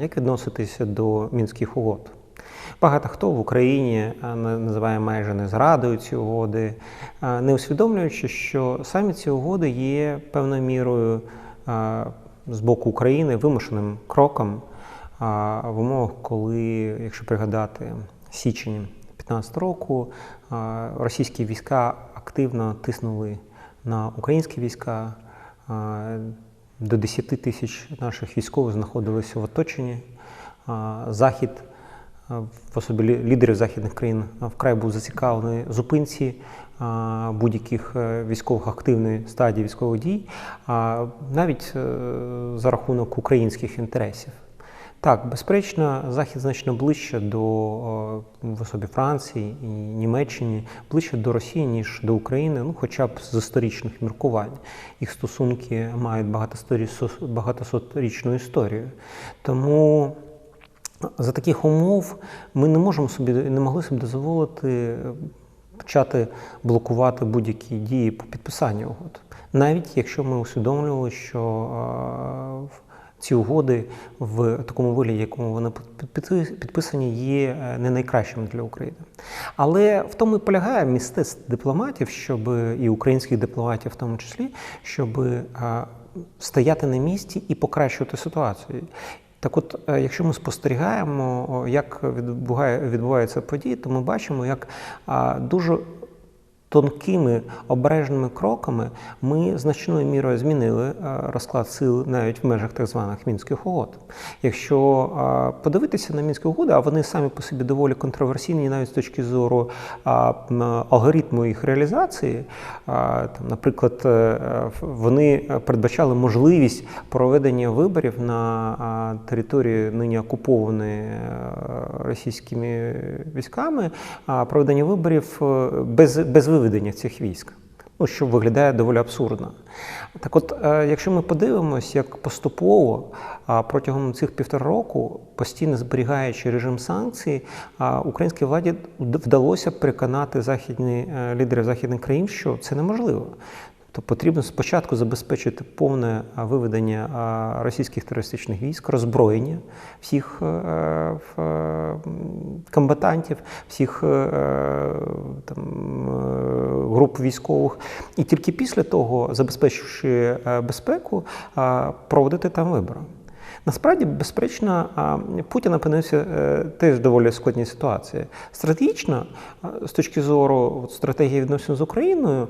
Як відноситися до мінських угод? Багато хто в Україні називає майже не зрадою ці угоди, не усвідомлюючи, що самі ці угоди є певною мірою з боку України вимушеним кроком в умовах, коли, якщо пригадати січень 2015 року, російські війська активно тиснули на українські війська. До 10 тисяч наших військових знаходилися в оточенні. Захід в особі лідерів західних країн вкрай був зацікавлений зупинці будь-яких е, військових активної стадії військових дій, навіть е, за рахунок українських інтересів. Так, безперечно, Захід значно ближче до е, в особі Франції і Німеччини, ближче до Росії, ніж до України, ну хоча б з історичних міркувань. Їх стосунки мають багатосотрічну історію. Тому за таких умов ми не можемо собі не могли собі дозволити е, почати блокувати будь-які дії по підписанню угод. Навіть якщо ми усвідомлювали, що е, ці угоди в такому вигляді, якому вони підписані, є е, не найкращими для України. Але в тому і полягає мистецтво дипломатів, щоб і українських дипломатів в тому числі, щоб е, стояти на місці і покращувати ситуацію. Так от, е, якщо ми спостерігаємо, як відбуваються події, то ми бачимо, як дуже тонкими обережними кроками ми значною мірою змінили е, розклад сил навіть в межах так званих мінських угод. Якщо е, подивитися на мінські угоди, а вони самі по собі доволі контроверсійні, навіть з точки зору алгоритму їх реалізації, там, наприклад, е, е, вони передбачали можливість проведення виборів на території нині окупованої е, російськими військами, проведення виборів е, без, без виведення цих військ. Ну, що виглядає доволі абсурдно. Так от, е, якщо ми подивимось, як поступово протягом цих півтора року, постійно зберігаючи режим санкцій, українській владі вдалося переконати західні е, лідерів західних країн, що це неможливо. То потрібно спочатку забезпечити повне виведення російських терористичних військ, роззброєння всіх е, е, комбатантів, всіх е, там, груп військових, і тільки після того, забезпечивши безпеку, проводити там вибори. Насправді, безперечно, Путін опинився теж доволі складній ситуації. Стратегічно, з точки зору стратегії відносин з Україною,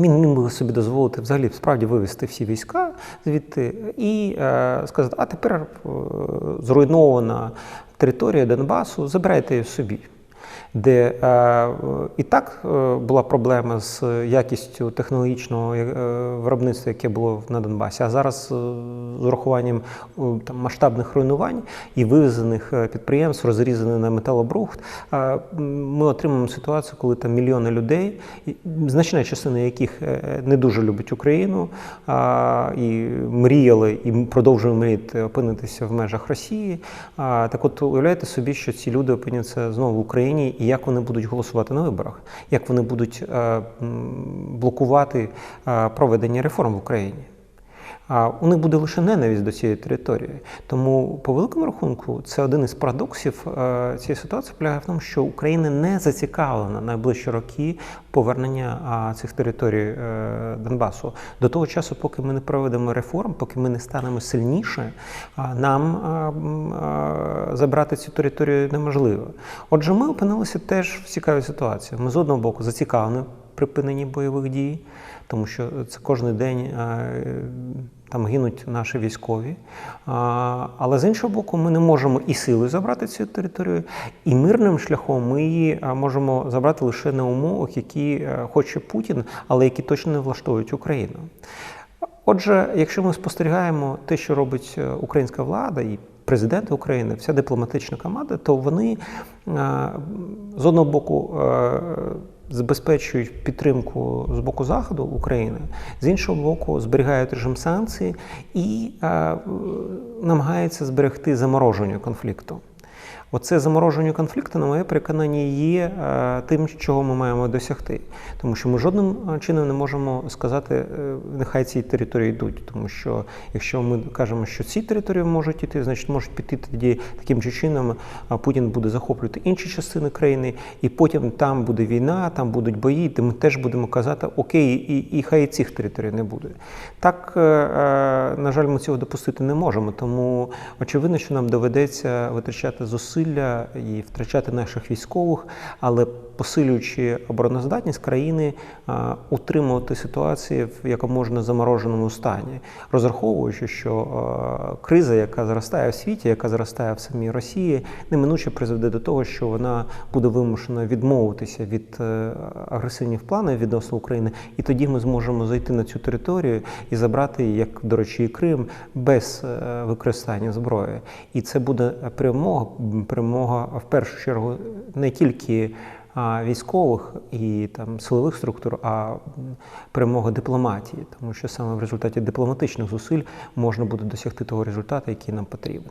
він міг би собі дозволити взагалі справді вивести всі війська звідти і е, сказати, а тепер е, зруйнована територія Донбасу, забирайте її собі. Де е, і так е, була проблема з якістю технологічного е, виробництва, яке було на Донбасі, а зараз з урахуванням там, масштабних руйнувань і вивезених підприємств, розрізаних на металобрухт, ми отримуємо ситуацію, коли там мільйони людей, значна частина яких не дуже любить Україну і мріяли, і продовжують мріяти опинитися в межах Росії. Так от уявляєте собі, що ці люди опиняться знову в Україні, і як вони будуть голосувати на виборах, як вони будуть е, блокувати е, проведення реформ в Україні. А у них буде лише ненависть до цієї території. Тому, по великому рахунку, це один із парадоксів е, цієї ситуації полягає в тому, що Україна не зацікавлена найближчі роки повернення цих територій е, Донбасу. До того часу, поки ми не проведемо реформ, поки ми не станемо сильніше, нам а, забрати цю територію неможливо. Отже, ми опинилися теж в цікавій ситуації. Ми з одного боку зацікавлені припиненні бойових дій, тому що це кожен день. Там гинуть наші військові. Але з іншого боку, ми не можемо і силою забрати цю територію, і мирним шляхом ми її можемо забрати лише на умовах, які е, хоче Путін, але які точно не влаштовують Україну. Отже, якщо ми спостерігаємо те, що робить е, українська влада і президент України, вся дипломатична команда, то вони е, з одного боку забезпечують підтримку з боку Заходу України, з іншого боку, зберігають режим санкцій і е, намагаються зберегти замороження конфлікту. Оце замороження конфлікту, на моє переконання, є е, тим, чого ми маємо досягти. Тому що ми жодним е, чином не можемо сказати, е, нехай ці території йдуть. Тому що якщо ми кажемо, що ці території можуть іти, значить можуть піти тоді таким же чином, Путін буде захоплювати інші частини країни, і потім там буде війна, там будуть бої, де ми теж будемо казати, окей, і, і хай цих територій не буде. Так, на жаль, ми цього допустити не можемо. Тому очевидно, що нам доведеться витрачати зусилля і втрачати наших військових, але посилюючи обороноздатність країни, е, утримувати ситуацію в якомога замороженому стані, розраховуючи, що е, криза, яка зростає в світі, яка зростає в самій Росії, неминуче призведе до того, що вона буде вимушена відмовитися від е, агресивних планів відносно України, і тоді ми зможемо зайти на цю територію і забрати, як до речі, і Крим без використання зброї. І це буде перемога, перемога в першу чергу не тільки військових і там силових структур, а перемога дипломатії, тому що саме в результаті дипломатичних зусиль можна буде досягти того результату, який нам потрібен.